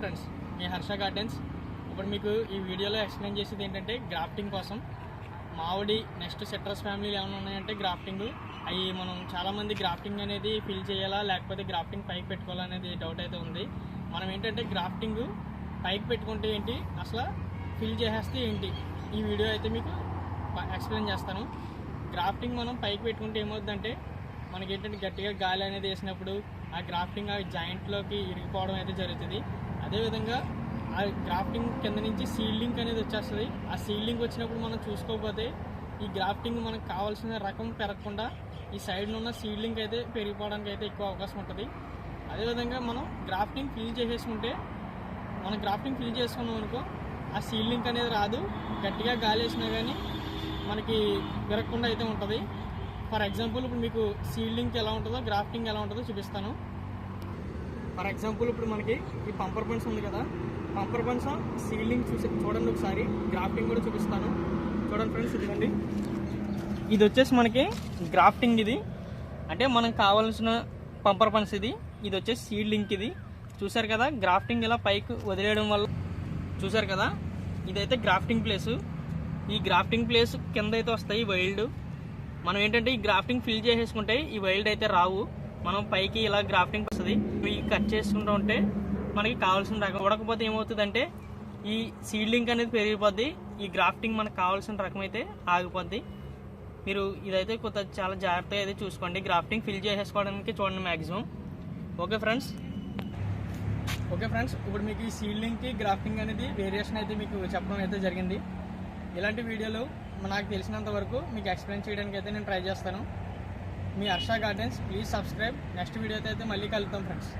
Friends మీ Harsha gardens ఇప్పుడు మీకు ఈ వీడియోలో ఎక్స్ప్లెయిన్ చేసేది ఏంటంటే గ్రాఫ్టింగ్ కోసం. మామిడి నెక్స్ట్ సిట్రస్ ఫ్యామిలీలు ఏమైనా ఉన్నాయంటే గ్రాఫ్టింగ్ అవి మనం చాలామంది గ్రాఫ్టింగ్ అనేది ఫిల్ చేయాలా లేకపోతే గ్రాఫ్టింగ్ పైకి పెట్టుకోవాలా అనేది డౌట్ అయితే ఉంది. మనం ఏంటంటే గ్రాఫ్టింగ్ పైకి పెట్టుకుంటే ఏంటి అసలు ఫిల్ చేసేస్తే ఏంటి? ఈ వీడియో అయితే మీకు ఎక్స్ప్లెయిన్ చేస్తాను. గ్రాఫ్టింగ్ మనం పైకి పెట్టుకుంటే ఏమవుతుందంటే మనకి ఏంటంటే గట్టిగా గాలి అనేది వేసినప్పుడు ఆ గ్రాఫ్టింగ్ ఆ జాయింట్లోకి ఇరిగిపోవడం అయితే జరుగుతుంది. అదేవిధంగా ఆ గ్రాఫ్టింగ్ కింద నుంచి సీల్డింగ్ అనేది వచ్చేస్తుంది. ఆ సీల్డింగ్ వచ్చినప్పుడు మనం చూసుకోకపోతే ఈ గ్రాఫ్టింగ్ మనకు కావాల్సిన రకం పెరగకుండా ఈ సైడ్ ఉన్న సీల్డింగ్ అయితే పెరిగిపోవడానికి అయితే ఎక్కువ అవకాశం ఉంటుంది. అదేవిధంగా మనం గ్రాఫ్టింగ్ ఫిల్ చేసేసుకుంటే మనం గ్రాఫ్టింగ్ ఫిల్ చేసుకున్నాం అనుకో ఆ సీల్డింగ్ అనేది రాదు. గట్టిగా గాలి వేసినా కానీ మనకి విరగకుండా అయితే ఉంటుంది. ఫర్ ఎగ్జాంపుల్ ఇప్పుడు మీకు సీల్డింగ్ ఎలా ఉంటుందో గ్రాఫ్టింగ్ ఎలా ఉంటుందో చూపిస్తాను. ఫర్ ఎగ్జాంపుల్ ఇప్పుడు మనకి ఈ పంపర్ పంచ్ ఉంది కదా. పంపర్ పంచ్ సీల్డింగ్ చూసి చూడండి ఒకసారి. గ్రాఫ్టింగ్ కూడా చూపిస్తాను. చూడండి ఫ్రెండ్స్ ఇదిగండి. ఇది వచ్చేసి మనకి గ్రాఫ్టింగ్ ఇది. అంటే మనకు కావాల్సిన పంపర్ పన్స్ ఇది. ఇది వచ్చేసి సీల్డింగ్ ఇది. చూసారు కదా గ్రాఫ్టింగ్ ఇలా పైకి వదిలేయడం వల్ల చూసారు కదా? ఇదైతే గ్రాఫ్టింగ్ ప్లేస్. ఈ గ్రాఫ్టింగ్ ప్లేస్ కింద అయితే వస్తాయి వైల్డ్. మనం ఏంటంటే ఈ గ్రాఫ్టింగ్ ఫిల్ చేసేసుకుంటే ఈ వైల్డ్ అయితే రావు. మనం పైకి ఇలా గ్రాఫ్టింగ్ వస్తుంది. ఇవి కట్ చేసుకుంటూ ఉంటే మనకి కావాల్సిన రకం ఉడకపోతే ఏమవుతుందంటే ఈ సీడ్లింగ్ అనేది పెరిగిపోద్ది. ఈ గ్రాఫ్టింగ్ మనకు కావాల్సిన రకం అయితే ఆగిపోద్ది. మీరు ఇదైతే కొంత చాలా జాగ్రత్తగా అయితే చూసుకోండి. గ్రాఫ్టింగ్ ఫిల్ చేసేసుకోవడానికి చూడండి maximum okay friends okay friends ఇప్పుడు మీకు ఈ సీడ్లింగ్కి గ్రాఫ్టింగ్ అనేది వేరియేషన్ అయితే మీకు చెప్పడం అయితే జరిగింది. ఇలాంటి వీడియోలు నాకు తెలిసినంత వరకు మీకు ఎక్స్ప్లెయిన్ చేయడానికి అయితే నేను ట్రై చేస్తాను. మీ Harsha gardens please subscribe next వీడియోతో అయితే మళ్ళీ కలుద్దాం ఫ్రెండ్స్